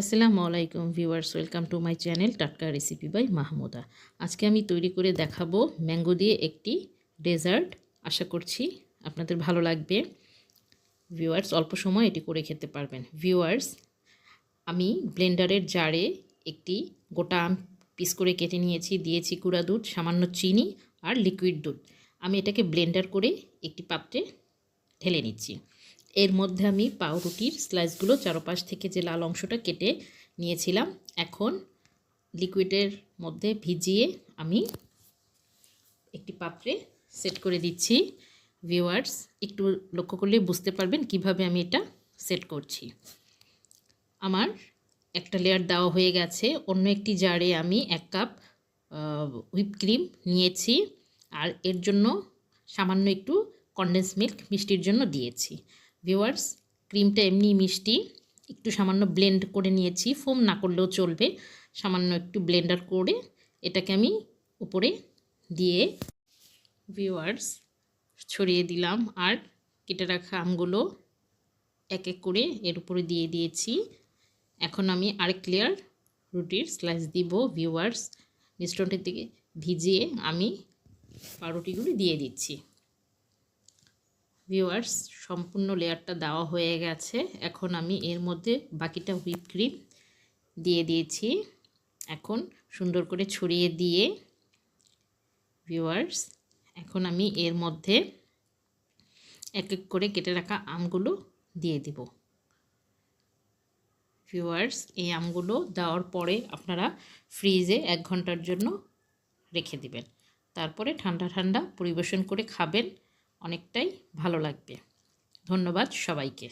আসসালামু আলাইকুম viewers, welcome to my channel টাটকা রেসিপি বাই মাহমুদা। আজকে আমি তৈরি করে দেখাবো ম্যাঙ্গো দিয়ে একটি ডেজার্ট। আশা করছি আপনাদের ভালো লাগবে। ভিউয়ার্স, অল্প সময় এটি করে খেতে পারবেন। ভিউয়ার্স, আমি ব্লেন্ডারের জারে একটি গোটা আম পিস করে কেটে নিয়েছি। দিয়েছি কুড়া দুধ, সামান্য চিনি আর লিকুইড দুধ। আমি এটাকে ব্লেন্ডার করে একটি পাত্রে ঢেলে নিচ্ছি। এর মধ্যে আমি পাউরুটির স্লাইসগুলো চারপাশ থেকে যে লাল অংশটা কেটে নিয়েছিলাম, এখন লিকুইডের মধ্যে ভিজিয়ে আমি একটি পাত্রে সেট করে দিচ্ছি। ভিউয়ার্স একটু লক্ষ্য করলে বুঝতে পারবেন কীভাবে আমি এটা সেট করছি। আমার একটা লেয়ার দেওয়া হয়ে গেছে, অন্য একটি জারে আমি এক কাপ হুইপ ক্রিম নিয়েছি আর এর জন্য সামান্য একটু কন্ডেন্স মিল্ক মিষ্টির জন্য দিয়েছি। ভিওয়ার্স ক্রিমটা এমনি মিষ্টি, একটু সামান্য ব্লেন্ড করে নিয়েছি ফোম না করলেও চলবে, সামান্য একটু ব্লেন্ডার করে এটাকে আমি উপরে দিয়ে ভিওয়ার্স ছড়িয়ে দিলাম আর কেটে রাখা আমগুলো এক এক করে এর উপরে দিয়ে দিয়েছি। এখন আমি আরেক লেয়ার রুটির স্লাইস দিব ভিওয়ার্স মিশ্রণটির দিকে ভিজিয়ে আমি পাউরুটিগুলি দিয়ে দিচ্ছি। ভিউয়ার্স সম্পূর্ণ লেয়ারটা দেওয়া হয়ে গেছে। এখন আমি এর মধ্যে বাকিটা হুইপ ক্রিম দিয়ে দিয়েছি। এখন সুন্দর করে ছড়িয়ে দিয়ে ভিউয়ার্স এখন আমি এর মধ্যে এক এক করে কেটে রাখা আমগুলো দিয়ে দিব। ভিউয়ার্স এই আমগুলো দেওয়ার পরে আপনারা ফ্রিজে এক ঘণ্টার জন্য রেখে দিবেন। তারপরে ঠান্ডা ঠান্ডা পরিবেশন করে খাবেন। অনেকটাই ভালো লাগবে। ধন্যবাদ সবাইকে।